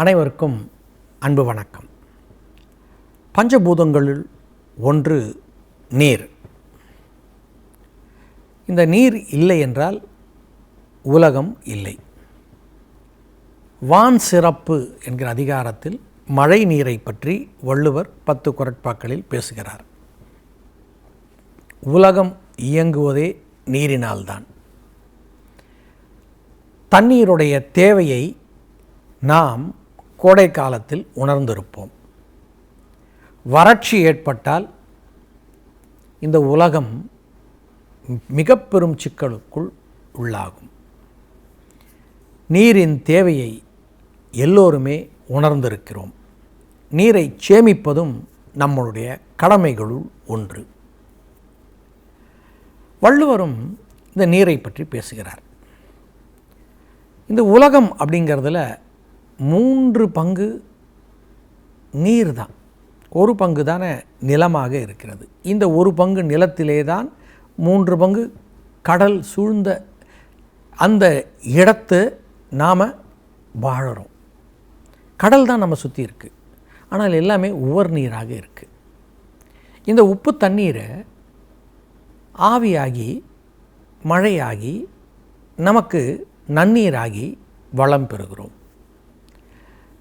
அனைவருக்கும் அன்பு வணக்கம். பஞ்சபூதங்களில் ஒன்று நீர். இந்த நீர் இல்லை என்றால் உலகம் இல்லை. வான் சிறப்பு என்கிற அதிகாரத்தில் மழை நீரை பற்றி வள்ளுவர் பத்து குரட்பாக்களில் பேசுகிறார். உலகம் இயங்குவதே நீரினால்தான். தண்ணீருடைய தேவையை நாம் கோடை காலத்தில் உணர்ந்திருப்போம். வறட்சி ஏற்பட்டால் இந்த உலகம் மிக பெரும் சிக்கலுக்குள் உள்ளாகும். நீரின் தேவையை எல்லோருமே உணர்ந்திருக்கிறோம். நீரை சேமிப்பதும் நம்மளுடைய கடமைகளுள் ஒன்று. வள்ளுவரும் இந்த நீரை பற்றி பேசுகிறார். இந்த உலகம் அப்படிங்கிறதுல மூன்று பங்கு நீர் தான் ஒரு பங்கு தானே நிலமாக இருக்கிறது. இந்த ஒரு பங்கு நிலத்திலே தான் மூன்று பங்கு கடல் சூழ்ந்த அந்த இடத்து நாம் வாழறோம். கடல் தான் நம்ம சுற்றி இருக்குது ஆனால் எல்லாமே உவர் நீராக இருக்குது இந்த உப்பு தண்ணீரை ஆவியாகி மழையாகி நமக்கு நன்னீராகி வளம் பெறுகிறோம்.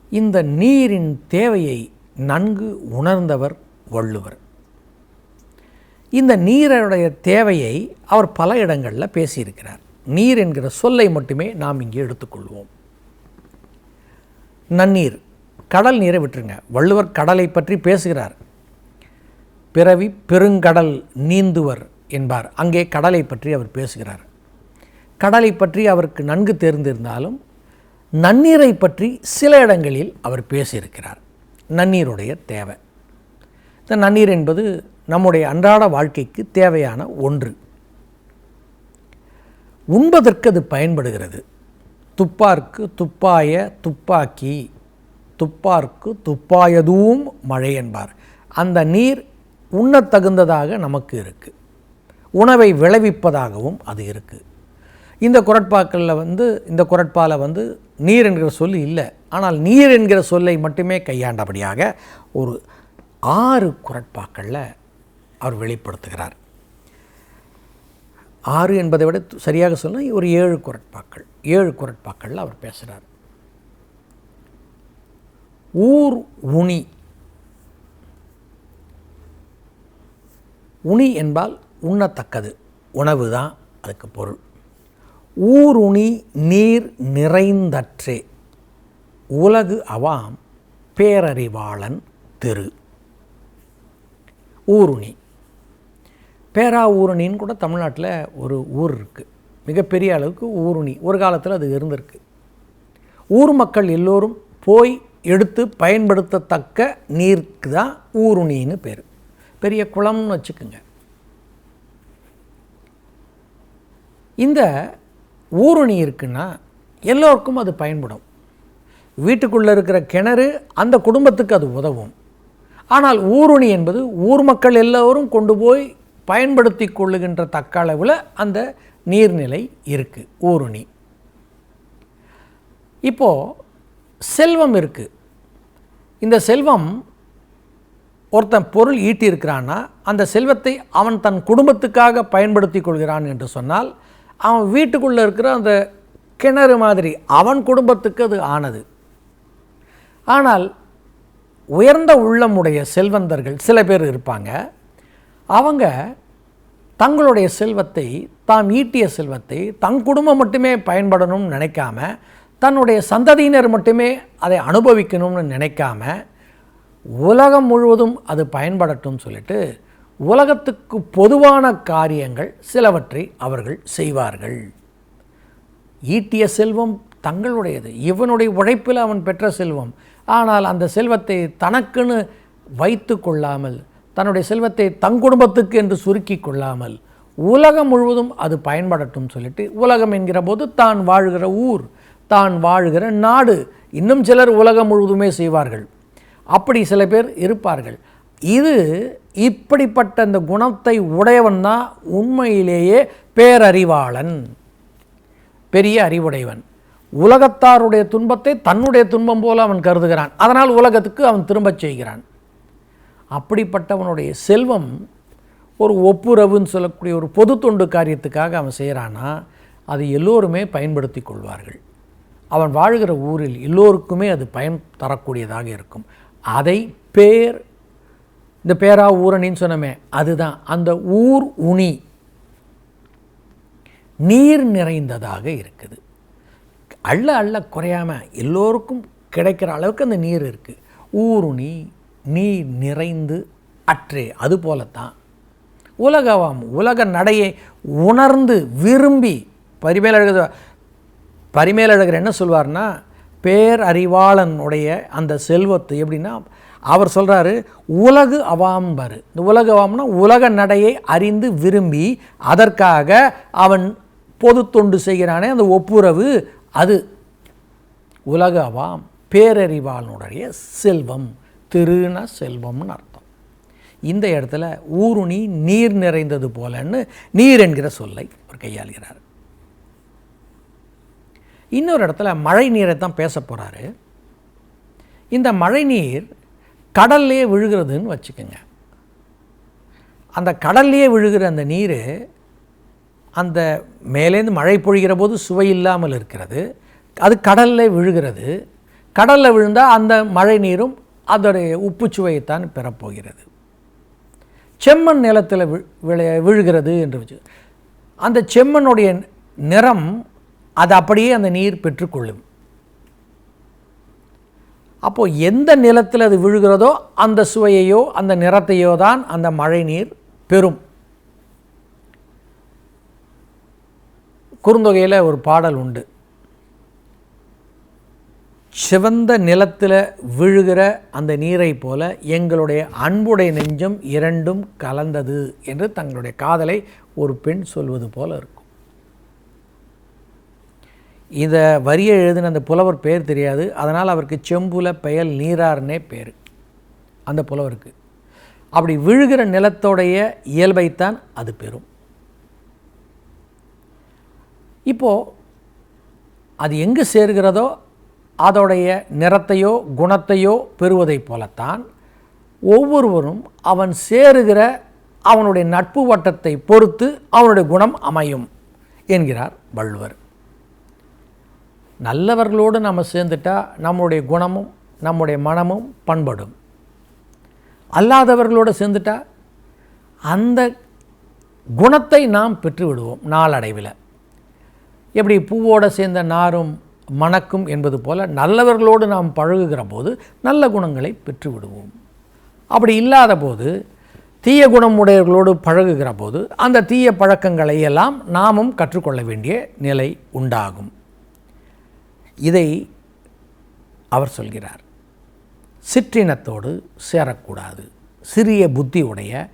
இந்த நீரின் தேவையை நன்கு உணர்ந்தவர் வள்ளுவர். இந்த நீருடைய தேவையை அவர் பல இடங்களில் பேசியிருக்கிறார். நீர் என்கிற சொல்லை மட்டுமே நாம் இங்கே எடுத்துக்கொள்வோம். நன்னீர் கடல் நீரை விட்டுருங்க. வள்ளுவர் கடலை பற்றி பேசுகிறார். பிறவி பெருங்கடல் நீந்துவர் என்பார். அங்கே கடலை பற்றி அவர் பேசுகிறார். கடலை பற்றி அவருக்கு நன்கு தெரிந்திருந்தாலும் நன்னீரை பற்றி சில இடங்களில் அவர் பேசியிருக்கிறார். நன்னீருடைய தேவை. இந்த நன்னீர் என்பது நம்முடைய அன்றாட வாழ்க்கைக்கு தேவையான ஒன்று. உண்பதற்கு அது பயன்படுகிறது. துப்பார்க்கு துப்பாய துப்பாக்கி துப்பார்க்கு துப்பாயதுவும் மழை என்பார். அந்த நீர் உண்ணத்தகுந்ததாக நமக்கு இருக்குது உணவை விளைவிப்பதாகவும் அது இருக்குது இந்த குரட்பாக்களில் வந்து இந்த குரட்பாவில் வந்து நீர் என்கிற சொல் இல்லை. ஆனால் நீர் என்கிற சொல்லை மட்டுமே கையாண்டபடியாக ஒரு ஆறு குரட்பாக்களில் அவர் வெளிப்படுத்துகிறார். ஆறு என்பதை விட சரியாக சொன்னால் ஒரு ஏழு குரட்பாக்கள் ஏழு குரட்பாக்களில் அவர் பேசுகிறார் ஊர் உணி. உணி என்பால் உண்ணத்தக்கது உணவு தான் அதுக்கு பொருள். ஊருணி நீர் நிறைந்தற்றே. உலகு அவாம் பேரறிவாளன் திரு. ஊருணி. பேரா ஊருணின்னு கூட தமிழ்நாட்டில் ஒரு ஊர் இருக்குது மிகப்பெரிய அளவுக்கு ஊருணி. ஒரு காலத்தில் அது இருந்திருக்கு. ஊர் மக்கள் எல்லோரும் போய் எடுத்து பயன்படுத்தத்தக்க நீருக்கு தான் ஊருணின்னு பேர். பெரிய குளம்னு வச்சுக்கோங்க. இந்த ஊருணி இருக்குன்னா எல்லோருக்கும் அது பயன்படும். வீட்டுக்குள்ளே இருக்கிற கிணறு அந்த குடும்பத்துக்கு அது உதவும். ஆனால் ஊருணி என்பது ஊர் மக்கள் எல்லோரும் கொண்டு போய் பயன்படுத்தி கொள்ளுகின்ற தக்க அளவில் அந்த நீர்நிலை இருக்குது ஊருணி. இப்போது செல்வம் இருக்குது இந்த செல்வம் ஒருத்தன் பொருள் ஈட்டியிருக்கிறான்னா அந்த செல்வத்தை அவன் தன் குடும்பத்துக்காக பயன்படுத்தி கொள்கிறான் என்று சொன்னால் அவன் வீட்டுக்குள்ளே இருக்கிற அந்த கிணறு மாதிரி அவன் குடும்பத்துக்கு அது ஆனது. ஆனால் உயர்ந்த உள்ளமுடைய செல்வந்தர்கள் சில பேர் இருப்பாங்க. அவங்க தங்களுடைய செல்வத்தை தாம் ஈட்டிய செல்வத்தை தன் குடும்பம் மட்டுமே பயன்படணும்னு நினைக்காம தன்னுடைய சந்ததியினர் மட்டுமே அதை அனுபவிக்கணும்னு நினைக்காம உலகம் முழுவதும் அது பயன்படட்டும் சொல்லிட்டு உலகத்துக்கு பொதுவான காரியங்கள் சிலவற்றை அவர்கள் செய்வார்கள். ஈட்டிய செல்வம் தங்களுடையது. இவனுடைய உழைப்பில் அவன் பெற்ற செல்வம். ஆனால் அந்த செல்வத்தை தனக்குன்னு வைத்து கொள்ளாமல் தன்னுடைய செல்வத்தை தங்குடும்பத்துக்கு என்று சுருக்கி கொள்ளாமல் உலகம் முழுவதும் அது பயன்படட்டும் சொல்லிட்டு உலகம் என்கிற போது தான் வாழ்கிற ஊர் தான் வாழ்கிற நாடு இன்னும் சிலர் உலகம் முழுவதுமே செய்வார்கள். அப்படி சில பேர் இருப்பார்கள். இது இப்படிப்பட்ட இந்த குணத்தை உடையவன் தான் உண்மையிலேயே பேரறிவாளன். பெரிய அறிவுடையவன். உலகத்தாருடைய துன்பத்தை தன்னுடைய துன்பம் போல அவன் கருதுகிறான். அதனால் உலகத்துக்கு அவன் திரும்பச் செய்கிறான். அப்படிப்பட்டவனுடைய செல்வம் ஒரு ஒப்புரவுன்னு சொல்லக்கூடிய ஒரு பொது தொண்டு காரியத்துக்காக அவன் செய்கிறானா அது எல்லோருமே பயன்படுத்தி கொள்வார்கள். அவன் வாழ்கிற ஊரில் எல்லோருக்குமே அது பயன் தரக்கூடியதாக இருக்கும். அதை பேர் இந்த பேரா ஊரணின்னு சொன்னமே அதுதான். அந்த ஊர் உனி நீர் நிறைந்ததாக இருக்குது. அள்ள அள்ள குறையாமல் எல்லோருக்கும் கிடைக்கிற அளவுக்கு அந்த நீர் இருக்குது ஊருணி நீர் நிறைந்து அற்றே அது போலத்தான். உலகவாம் உலக நடையை உணர்ந்து விரும்பி பரிமேலழகர் பரிமேலழகர் என்ன சொல்வார்னா பேரறிவாளனுடைய அந்த செல்வத்தை எப்படின்னா அவர் சொல்கிறாரு உலகு அவாம்பரு இந்த உலக அவாம்னா உலக நடையை அறிந்து விரும்பி அதற்காக அவன் பொது தொண்டு செய்கிறானே அந்த ஒப்புரவு அது. உலக அவாம் பேரறிவாளனுடைய செல்வம் திருன செல்வம்னு அர்த்தம். இந்த இடத்துல ஊருணி நீர் நிறைந்தது போலன்னு நீர் என்கிற சொல்லை அவர் கையாளுகிறார். இன்னொரு இடத்துல மழை நீரை தான் பேச போகிறாரு இந்த மழை நீர் கடல்லையே விழுகிறதுன்னு வச்சுக்கோங்க. அந்த கடல்லையே விழுகிற அந்த நீர் அந்த மேலேருந்து மழை பொழிகிற போது சுவை இல்லாமல் இருக்கிறது. அது கடலில் விழுகிறது. கடலில் விழுந்தால் அந்த மழை நீரும் அதோடைய உப்பு சுவையைத்தான் பெறப்போகிறது. செம்மண் நிலத்தில் வி விழ விழுகிறது என்று வச்சு அந்த செம்மண்ணுடைய நிறம் அது அப்படியே அந்த நீர் பெற்றுக்கொள்ளும். அப்போது எந்த நிலத்தில் அது விழுகிறதோ அந்த சுவையையோ அந்த நிறத்தையோ தான் அந்த மழை நீர் பெறும். குறுந்தொகையில் ஒரு பாடல் உண்டு. சிவந்த நிலத்தில் விழுகிற அந்த நீரை போல எங்களுடைய அன்புடைய நெஞ்சம் இரண்டும் கலந்தது என்று தங்களுடைய காதலை ஒரு பெண் சொல்வது போல இருக்கும். இதை வரியை எழுதின அந்த புலவர் பேர் தெரியாது. அதனால் அவருக்கு செம்புல பெயல் நீரார்னே பேர். அந்த புலவருக்கு. அப்படி விழுகிற நிலத்தோடைய இயல்பைத்தான் அது பெறும். இப்போது அது எங்கு சேர்கிறதோ அதோடைய நிறத்தையோ குணத்தையோ பெறுவதைப் போலத்தான் ஒவ்வொருவரும் அவன் சேருகிற அவனுடைய நட்பு வட்டத்தை பொறுத்து அவனுடைய குணம் அமையும் என்கிறார் வள்ளுவர். நல்லவர்களோடு நம்ம சேர்ந்துட்டா நம்முடைய குணமும் நம்முடைய மனமும் பண்படும். அல்லாதவர்களோடு சேர்ந்துட்டால் அந்த குணத்தை நாம் பெற்றுவிடுவோம் நாளடைவில். எப்படி பூவோடு சேர்ந்த நாரும் மணக்கும் என்பது போல் நல்லவர்களோடு நாம் பழகுகிற போது நல்ல குணங்களை பெற்றுவிடுவோம். அப்படி இல்லாத போது தீய குணமுடையவர்களோடு பழகுகிற போது அந்த தீய பழக்கங்களை எல்லாம் நாமும் கற்றுக்கொள்ள வேண்டிய நிலை உண்டாகும். இதை அவர் சொல்கிறார். சிற்றினத்தோடு சேரக்கூடாது. சிறிய புத்தி உடைய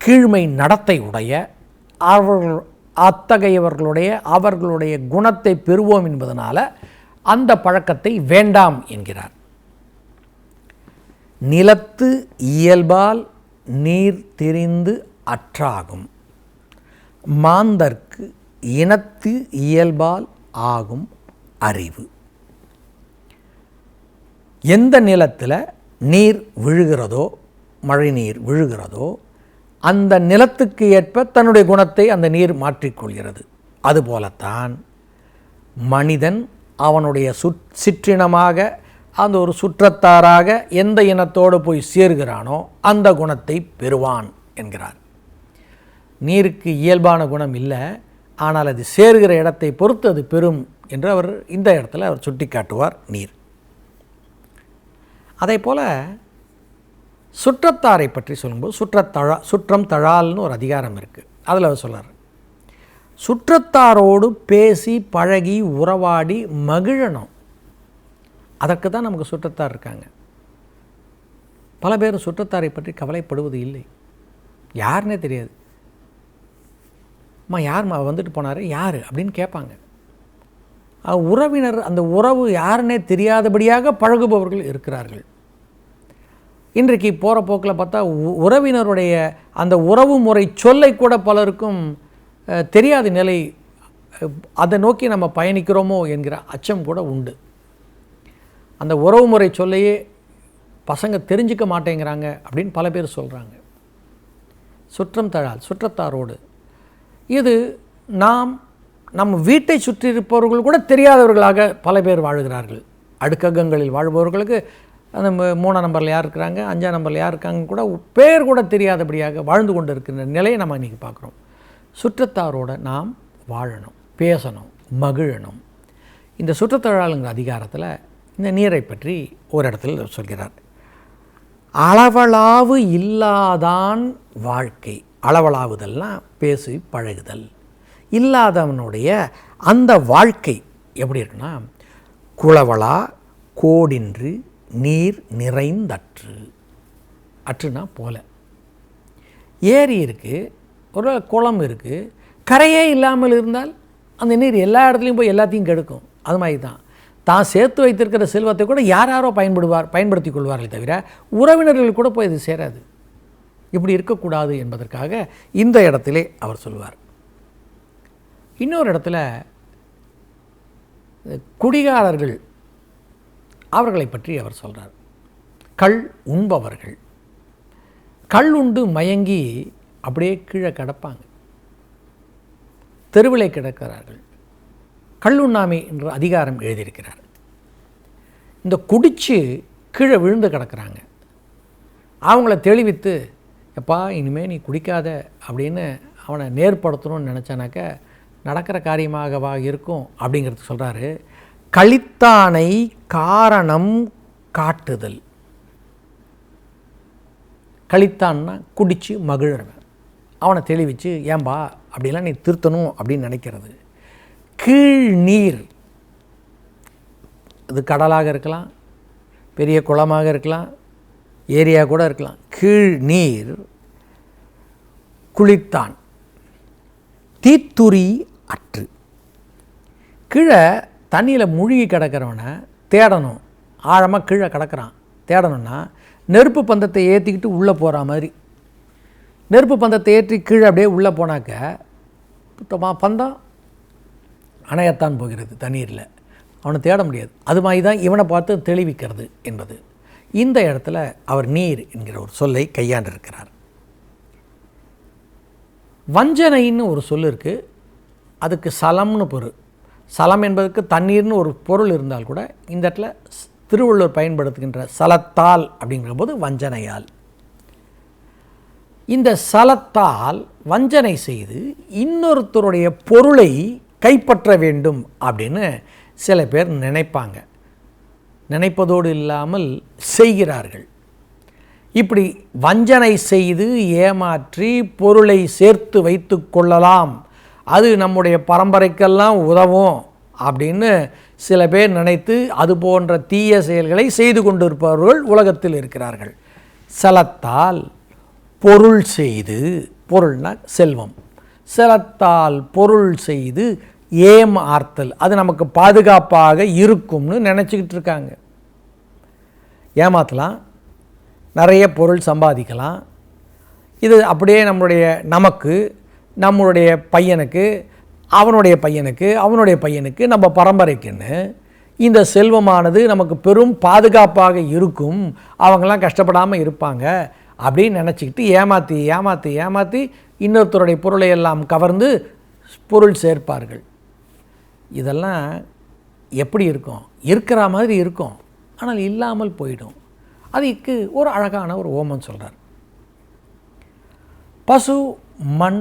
கீழ்மை நடத்தை உடைய அவர்கள் அத்தகையவர்களுடைய அவர்களுடைய குணத்தை பெறுவோம் என்பதனால் அந்த பழக்கத்தை வேண்டாம் என்கிறார். நிலத்து இயல்பால் நீர் தெரிந்து அற்றாகும். மாந்தர்க்கு இனத்து இயல்பால் ஆகும் அறிவு. எந்த நிலத்தில் நீர் விழுகிறதோ மழை நீர் விழுகிறதோ அந்த நிலத்துக்கு ஏற்ப தன்னுடைய குணத்தை அந்த நீர் மாற்றிக்கொள்கிறது. அதுபோலத்தான் மனிதன் அவனுடைய சுற் சிற்றினமாக அந்த ஒரு சுற்றத்தாராக எந்த இனத்தோடு போய் சேர்கிறானோ அந்த குணத்தை பெறுவான் என்கிறார். நீருக்கு இயல்பான குணம் இல்லை ஆனால் அது சேர்கிற இடத்தை பொறுத்து அது பெறும் என்று அவர் இந்த இடத்துல அவர் சுட்டி காட்டுவார் நீர். அதே போல் சுற்றத்தாரை பற்றி சொல்லும்போது சுற்றத்தழா சுற்றம் தழால்னு ஒரு அதிகாரம் இருக்குது அதில் அவர் சொல்கிறார் சுற்றத்தாரோடு பேசி பழகி உறவாடி மகிழணும். அதற்கு தான் நமக்கு சுற்றத்தார் இருக்காங்க. பல பேர் சுற்றத்தாரை பற்றி கவலைப்படுவது இல்லை. யாருன்னே தெரியாது. அம்மா யார்மா வந்துட்டு போனார்? யார்? அப்படின்னு கேட்பாங்க. உறவினர் அந்த உறவு யாருன்னே தெரியாதபடியாக பழகுபவர்கள் இருக்கிறார்கள். இன்றைக்கு போகிற போக்கில் பார்த்தா உ- உறவினருடைய அந்த உறவு முறை சொல்லை கூட பலருக்கும் தெரியாத நிலை அதை நோக்கி நம்ம பயணிக்கிறோமோ என்கிற அச்சம் கூட உண்டு. அந்த உறவு முறை சொல்லையே பசங்க தெரிஞ்சுக்க மாட்டேங்கிறாங்க அப்படின்னு பல பேர் சொல்கிறாங்க சுற்றம் தழால் சுற்றத்தாரோடு. இது நாம் நம்ம வீட்டை சுற்றி இருப்பவர்கள் கூட தெரியாதவர்களாக பல பேர் வாழுகிறார்கள். அடுக்ககங்களில் வாழ்பவர்களுக்கு அந்த ம- மூணாம் நம்பரில் யார் இருக்கிறாங்க அஞ்சாம் நம்பரில் யார் இருக்காங்க கூட பேர் கூட தெரியாதபடியாக வாழ்ந்து கொண்டு இருக்கின்ற நிலையை நம்ம இன்றைக்கி பார்க்குறோம். சுற்றத்தாரோட நாம் வாழணும் பேசணும் மகிழணும். இந்த சுற்றத்தொழிலாளங்கிற அதிகாரத்தில் இந்த நீரை பற்றி ஒரு இடத்துல சொல்கிறார். அளவளாவு இல்லாதான் வாழ்க்கை அளவளாவுதல்னா பேசி பழகுதல். இல்லாதவனுடைய அந்த வாழ்க்கை எப்படி இருக்குன்னா குளவளா கோடின்று நீர் நிறைந்தற்று. அற்றுனா போல. ஏரி இருக்குது ஒரு குளம் இருக்குது கரையே இல்லாமல் இருந்தால் அந்த நீர் எல்லா இடத்துலையும் போய் எல்லாத்தையும் கெடுக்கும். அது மாதிரி தான். தான் சேர்த்து வைத்திருக்கிற செல்வத்தை கூட யார் யாரோ பயன்படுவார் பயன்படுத்தி கொள்வார்களே தவிர உறவினர்கள் கூட போய் இது சேராது. இப்படி இருக்கக்கூடாது என்பதற்காக இந்த இடத்திலே அவர் சொல்வார். இன்னொரு இடத்துல குடிகாரர்கள் அவர்களை பற்றி அவர் சொல்கிறார் கள் உண்பவர்கள். கள் உண்டு மயங்கி அப்படியே கீழே கிடப்பாங்க. தெருவிலே கிடக்கிறார்கள். கள்ளுண்ணாமை என்ற அதிகாரம் எழுதியிருக்கிறார். இந்த குடிச்சு கீழே விழுந்து கிடக்குறாங்க. அவங்கள தெளிவித்து எப்பா இனிமேல் நீ குடிக்காத அப்படின்னு அவனை நேர்படுத்தணும்னு நினச்சானாக்க நடக்கிற காரியமாகவா இருக்கும் அப்படிங்கிறது சொல்கிறாரு கழித்தானை காரணம் காட்டுதல். கழித்தான்னா குடித்து மகிழறவன். அவனை தெளிவிச்சு ஏன்பா அப்படிலாம் நீ திருத்தணும் அப்படின்னு நினைக்கிறது. கீழ் நீர். இது கடலாக இருக்கலாம் பெரிய குளமாக இருக்கலாம் ஏரியா கூட இருக்கலாம். கீழ் நீர். குளித்தான். தீத்துரி அற்று கீழே தண்ணியில் மூழ்கி கிடக்கிறவனை தேடணும். ஆழமாக கீழே கிடக்கிறான். தேடணும்னா நெருப்பு பந்தத்தை ஏற்றிக்கிட்டு உள்ளே போகிற மாதிரி. நெருப்பு பந்தத்தை ஏற்றி கீழே அப்படியே உள்ளே போனாக்க சுத்தமாக பந்தம் அணையத்தான் போகிறது தண்ணீரில். அவனை தேட முடியாது. அது மாதிரி தான் இவனை பார்த்து தெளிவிக்கிறது என்பது. இந்த இடத்துல அவர் நீர் என்கிற ஒரு சொல்லை கையாண்டிருக்கிறார். வஞ்சனைன்னு ஒரு சொல் இருக்குது அதுக்கு சலம்னு பொருள் சலம் என்பதற்கு தண்ணீர்னு ஒரு பொருள் இருந்தால் கூட இந்த இடத்துல திருவள்ளுவர் பயன்படுத்துகின்ற சலத்தால் அப்படிங்கிற போது வஞ்சனையால். இந்த சலத்தால் வஞ்சனை செய்து இன்னொருத்தருடைய பொருளை கைப்பற்ற வேண்டும் அப்படின்னு சில பேர் நினைப்பாங்க. நினைப்பதோடு இல்லாமல் செய்கிறார்கள். இப்படி வஞ்சனை செய்து ஏமாற்றி பொருளை சேர்த்து வைத்து கொள்ளலாம் அது நம்முடைய பரம்பரைக்கெல்லாம் உதவும் அப்படின்னு சில பேர் நினைத்து அது போன்ற தீய செயல்களை செய்து கொண்டிருப்பவர்கள் உலகத்தில் இருக்கிறார்கள். சலத்தால் பொருள் செய்து பொருள்னா செல்வம். செலத்தால் பொருள் செய்து ஏமாறுத்தல் அது நமக்கு பாதுகாப்பாக இருக்கும்னு நினச்சிக்கிட்டு இருக்காங்க. ஏமாற்றலாம் நிறைய பொருள் சம்பாதிக்கலாம். இது அப்படியே நம்மளுடைய நமக்கு நம்மளுடைய பையனுக்கு அவனுடைய பையனுக்கு அவனுடைய பையனுக்கு நம்ம பரம்பரைக்குன்னு இந்த செல்வமானது நமக்கு பெரும் பாதுகாப்பாக இருக்கும். அவங்களாம் கஷ்டப்படாமல் இருப்பாங்க அப்படின்னு நினச்சிக்கிட்டு ஏமாற்றி ஏமாற்றி ஏமாற்றி இன்னொருத்தருடைய பொருளை எல்லாம் கவர்ந்து பொருள் சேர்ப்பார்கள். இதெல்லாம் எப்படி இருக்கும்? இருக்கிற மாதிரி இருக்கும். ஆனால் இல்லாமல் போயிடும். அதுக்கு ஒரு அழகான ஒரு ஓமம் சொல்கிறார் பசு மண்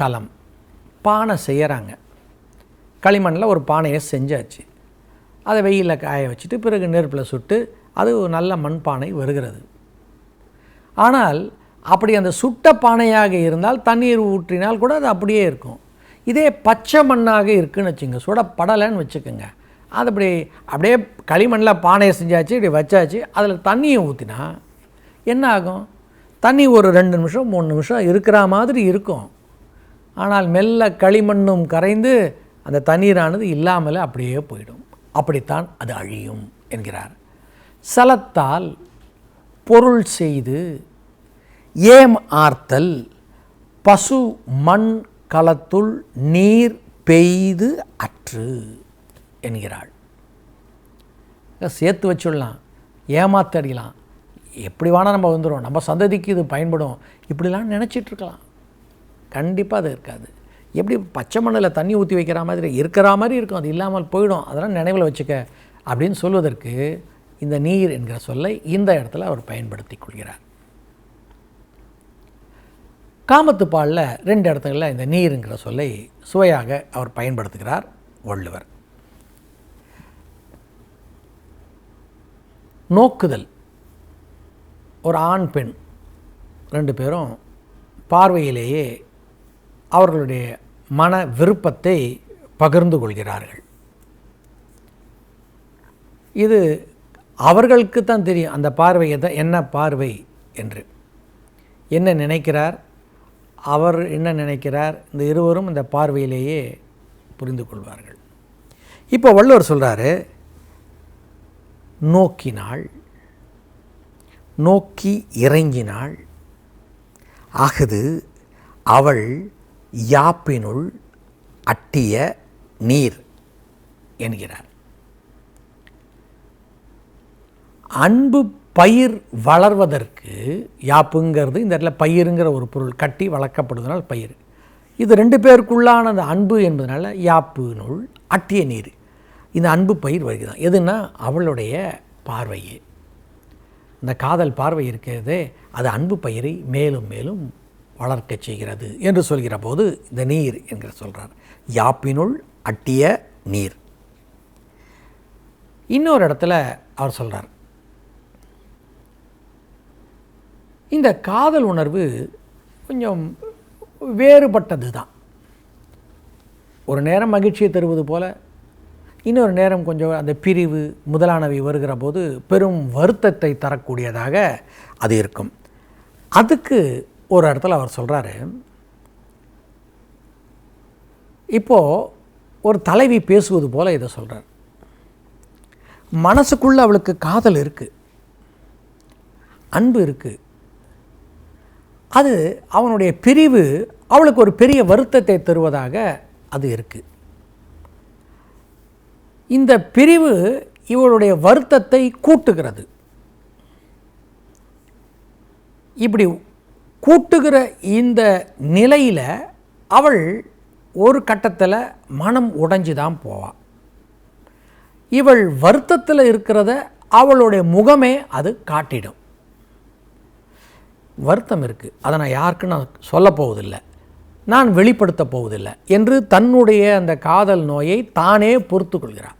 களம். பானை செய்கிறாங்க களிமண்ணில் ஒரு பானையை செஞ்சாச்சு. அதை வெயிலில் காய வச்சுட்டு பிறகு நெருப்பில் சுட்டு அது ஒரு நல்ல மண்பானை வருகிறது. ஆனால் அப்படி அந்த சுட்ட பானையாக இருந்தால் தண்ணீர் ஊற்றினால் கூட அது அப்படியே இருக்கும். இதே பச்சை மண்ணாக இருக்குன்னு வச்சுங்க சுடப்படலைன்னு வச்சுக்கோங்க. அது அப்படி அப்படியே களிமண்ணில் பானையை செஞ்சாச்சு இப்படி வச்சாச்சு அதில் தண்ணியை ஊற்றினா என்ன ஆகும்? தண்ணி ஒரு ரெண்டு நிமிஷம் மூணு நிமிஷம் இருக்கிற மாதிரி இருக்கும். ஆனால் மெல்ல களிமண்ணும் கரைந்து அந்த தண்ணீரானது இல்லாமல் அப்படியே போயிடும். அப்படித்தான் அது அழியும் என்கிறார். சலத்தால் பொருள் செய்து ஏம் ஆர்த்தல் பசு மண் களத்துள் நீர் பெய்து அற்று என்கிறாள். சேர்த்து வச்சுடலாம் ஏமாத்தடிக்கலாம் எப்படி வேணால் நம்ம வந்துடும் நம்ம சந்ததிக்கு இது பயன்படும் இப்படிலாம் நினச்சிட்ருக்கலாம் கண்டிப்பாக அது இருக்காது. எப்படி பச்சை மண்ணில் தண்ணி ஊற்றி வைக்கிற மாதிரி இருக்கிற மாதிரி இருக்கும். அது இல்லாமல் போயிடும். அதெல்லாம் நினைவில் வச்சுக்க. அப்படின்னு சொல்வதற்கு இந்த நீர் என்கிற சொல்லை இந்த இடத்துல அவர் பயன்படுத்தி கொள்கிறார். காமத்துப்பாலில் ரெண்டு இடத்துல இந்த நீருங்கிற சொல்லை சுவையாக அவர் பயன்படுத்துகிறார் வள்ளுவர். நோக்குதல். ஒரு ஆண் பெண் ரெண்டு பேரும் பார்வையிலேயே அவர்களுடைய மன விருப்பத்தை பகிர்ந்து கொள்கிறார்கள். இது அவர்களுக்கு தான் தெரியும் அந்த பார்வையை தான் என்ன பார்வை என்று. என்ன நினைக்கிறார்? அவர் என்ன நினைக்கிறார்? இந்த இருவரும் இந்த பார்வையிலேயே புரிந்து கொள்வார்கள். இப்போ வள்ளுவர் சொல்கிறாரு நோக்கினாள் நோக்கி இறங்கினாள் அஃது அவள் யாப்பினுள் அட்டிய நீர் என்கிறார். அன்பு பயிர் வளர்வதற்கு யாப்புங்கிறது இந்த இடத்துல பயிருங்கிற ஒரு பொருள் கட்டி வளர்க்கப்படுவதனால் பயிர். இது ரெண்டு பேருக்குள்ளான அந்த அன்பு என்பதனால யாப்பினுள் அட்டிய நீர். இந்த அன்பு பயிர் வருகிறது எதுனா அவளுடைய பார்வையே. இந்த காதல் பார்வை இருக்கிறதே அது அன்பு பயிரை மேலும் மேலும் வளர்க்க செய்கிறது என்று சொல்கிற போது இந்த நீர் என்கிற சொல்கிறார் யாப்பினுள் அட்டிய நீர். இன்னொரு இடத்துல அவர் சொல்கிறார் இந்த காதல் உணர்வு கொஞ்சம் வேறுபட்டது தான் ஒரு நேரம் மகிழ்ச்சியை தருவது போல இன்னொரு நேரம் கொஞ்சம் அந்த பிரிவு முதலானவை வருகிற போது பெரும் வருத்தத்தை தரக்கூடியதாக அது இருக்கும். அதுக்கு ஒரு இடத்துல அவர் சொல்கிறாரு இப்போது ஒரு தலைவி பேசுவது போல் இதை சொல்கிறார் மனசுக்குள்ளே அவளுக்கு காதல் இருக்குது அன்பு இருக்குது அது அவனுடைய பிரிவு அவளுக்கு ஒரு பெரிய வருத்தத்தை தருவதாக அது இருக்குது இந்த பிரிவு இவளுடைய வருத்தத்தை கூட்டுகிறது. இப்படி கூட்டுகிற இந்த நிலையில் அவள் ஒரு கட்டத்தில் மனம் உடைஞ்சு தான் போவாள் இவள் வருத்தத்தில் இருக்கிறத அவளுடைய முகமே அது காட்டிடும். வருத்தம் இருக்குது அதை நான் யாருக்கும் நான் சொல்ல போவதில்லை. நான் வெளிப்படுத்த போவதில்லை என்று தன்னுடைய அந்த காதல் நோயை தானே பொறுத்து கொள்கிறாள்.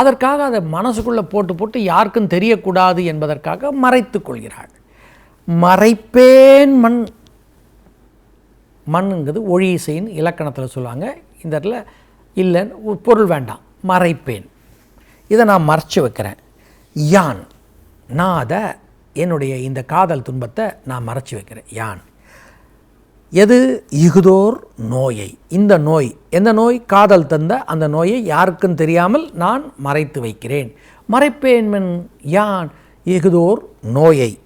அதற்காக அதை மனசுக்குள்ளே போட்டு போட்டு யாருக்கும் தெரியக்கூடாது என்பதற்காக மறைத்து கொள்கிறாள். மறைப்பேன் மண். மண்ணுங்கிறது ஒழி இசையின் இலக்கணத்தில் சொல்லுவாங்க. இந்த இடத்துல இல்லைன்னு பொருள் வேண்டாம். மறைப்பேன். இதை நான் மறைச்சி வைக்கிறேன். யான். நான் அதை என்னுடைய இந்த காதல் துன்பத்தை நான் மறைச்சி வைக்கிறேன். யான். எது? இகுதோர் நோயை. இந்த நோய். எந்த நோய்? காதல் தந்த அந்த நோயை யாருக்கும் தெரியாமல் நான் மறைத்து வைக்கிறேன். மறைப்பேன் யான்? இகுதோர் நோயை.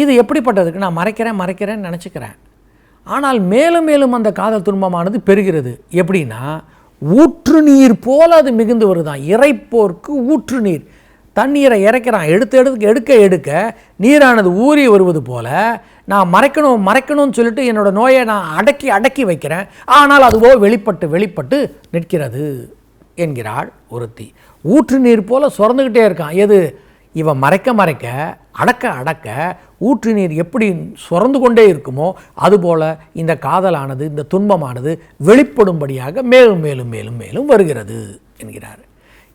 இது எப்படிப்பட்டதுக்கு நான் மறைக்கிறேன் மறைக்கிறேன்னு நினச்சிக்கிறேன். ஆனால் மேலும் மேலும் அந்த காதல் துன்பமானது பெறுகிறது எப்படின்னா ஊற்று நீர் போல் அது மிகுந்து வருதான். இறைப்போர்க்கு ஊற்று நீர். தண்ணீரை இறைக்கிறான். எடுத்து எடுத்து எடுக்க எடுக்க நீரானது ஊறி வருவது போல நான் மறைக்கணும் மறைக்கணும்னு சொல்லிட்டு என்னோடய நோயை நான் அடக்கி அடக்கி வைக்கிறேன். ஆனால் அதுவோ வெளிப்பட்டு வெளிப்பட்டு நிற்கிறது என்கிறாள் ஒருத்தி. ஊற்று நீர் போல் சுரந்துக்கிட்டே இருக்கான். எது? இவன் மறைக்க மறைக்க அடக்க அடக்க ஊற்று நீர் எப்படி சுரந்து கொண்டே இருக்குமோ அதுபோல் இந்த காதலானது இந்த துன்பமானது வெளிப்படும்படியாக மேலும் மேலும் மேலும் மேலும் வருகிறது என்கிறார்.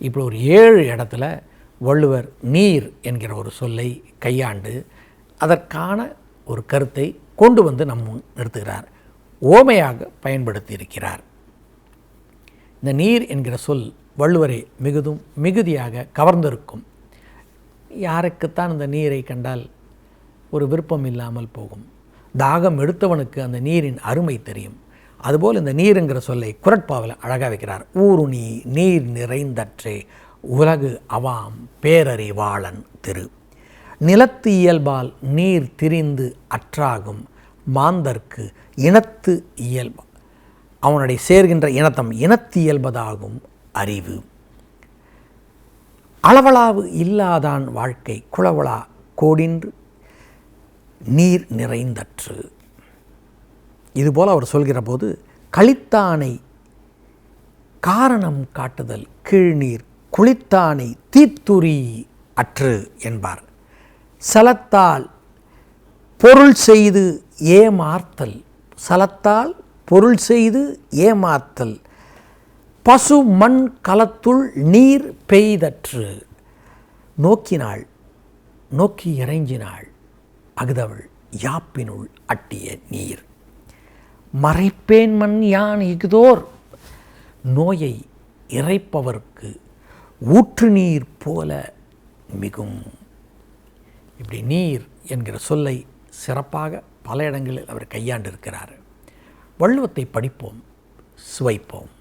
இப்படி ஒரு ஏழு இடத்துல வள்ளுவர் நீர் என்கிற ஒரு சொல்லை கையாண்டு அதற்கான ஒரு கருத்தை கொண்டு வந்து நம் முன் நிறுத்துகிறார். ஓமையாக பயன்படுத்தி இருக்கிறார் இந்த நீர் என்கிற சொல் வள்ளுவரை மிகுதும் மிகுதியாக கவர்ந்திருக்கும். யாருக்குத்தான் இந்த நீரை கண்டால் ஒரு விருப்பம் இல்லாமல் போகும். தாகம் எடுத்தவனுக்கு அந்த நீரின் அருமை தெரியும். அதுபோல் இந்த நீருங்கிற சொல்லை குரட்பாவில் அழகாக வைக்கிறார். ஊருணி நீர் நிறைந்தற்றே உலகு அவாம் பேரறிவாளன் திரு. நிலத்து இயல்பால் நீர் திரிந்து அற்றாகும் மாந்தர்க்கு இனத்து இயல்பு அவனுடைய சேர்கின்ற இனத்தம் இனத்தியல்பதாகும் அறிவு. அளவளாவு இல்லாதான் வாழ்க்கை குளவளா கோடின்று நீர் நிறைந்தற்று. இதுபோல் அவர் சொல்கிற போது கழித்தானை காரணம் காட்டுதல் கீழ்நீர் குளித்தானை தீத்துரி அற்று என்பார். சலத்தால் பொருள் செய்து ஏமார்த்தல் சலத்தால் பொருள் செய்து ஏமாத்தல் பசு மண் கலத்துள் நீர் பெய்தற்று. நோக்கினாள் நோக்கி இறைஞ்சினாள் அகுதவள் யாப்பினுள் அட்டிய நீர். மறைப்பேன் மண் யான் இகுதோர் நோயை இறைப்பவர்க்கு ஊற்று நீர் போல மிகும். இப்படி நீர் என்கிற சொல்லை சிறப்பாக பல இடங்களில் அவர் கையாண்டிருக்கிறார். வள்ளுவத்தை படிப்போம் சுவைப்போம்.